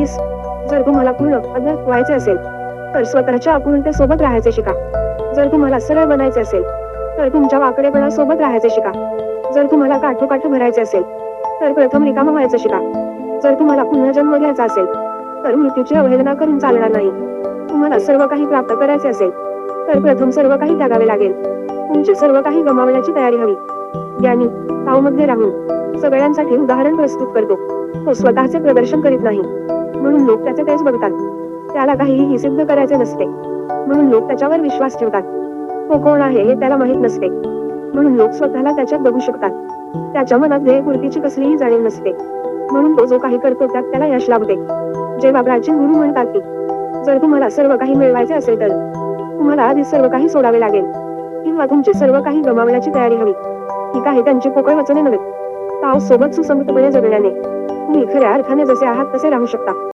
Please जर तुम्हाला पूर्ण अज्ञात व्हायचे असेल तर स्वतःच्या अपूर्णतेसोबत राहायचे शिका. जर तुम्हाला सरळ बनायचे असेल तर तुमच्या वाकडेपणा सोबत राहायचे शिका. जर तुम्हाला काठोकाठ भरायचे असेल तर प्रथम रिकामं व्हायचं शिका. जर तुम्हाला पुन्हा जन्म घ्यायचा असेल तर मृत्यूची अवहेलना करून चालणार नाही. तुम्हाला सर्व काही प्राप्त करायचे असेल तर प्रथम सर्व काही त्यागावे लागेल. तुमचे सर्व काही गमावण्याची तयारी हवी. ज्ञानी तावमध्ये राहून सगळ्यांसाठी उदाहरण प्रस्तुत करतो. तो स्वतःचे प्रदर्शन करीत नाही. म्हणून लोक त्याचे तेच बघतात. त्याला काहीही सिद्ध करायचे नसते. म्हणून लोक त्याच्यावर विश्वास ठेवतात. तो कोण आहे हे त्याला माहीत नसते. म्हणून लोक स्वतःला त्याच्यात बघू शकतात. त्याच्या मनात ध्येयपूर्तीची कसलीही जाणीव नसते. म्हणून तो जो काही करतो त्यात त्याला यश लाभते. जेव्हा प्राचीन गुरु म्हणतात की जर तुम्हाला सर्व काही मिळवायचे असेल तर तुम्हाला आधी सर्व काही सोडावे लागेल. किंवा तुमचे सर्व काही गमावण्याची तयारी हवी. ही काही त्यांची पोकळ वचने नव्हे. पाऊस सोबत सुसंगतपणे जगण्याने. तुम्ही खऱ्या अर्थाने जसे आहात तसे राहू शकता.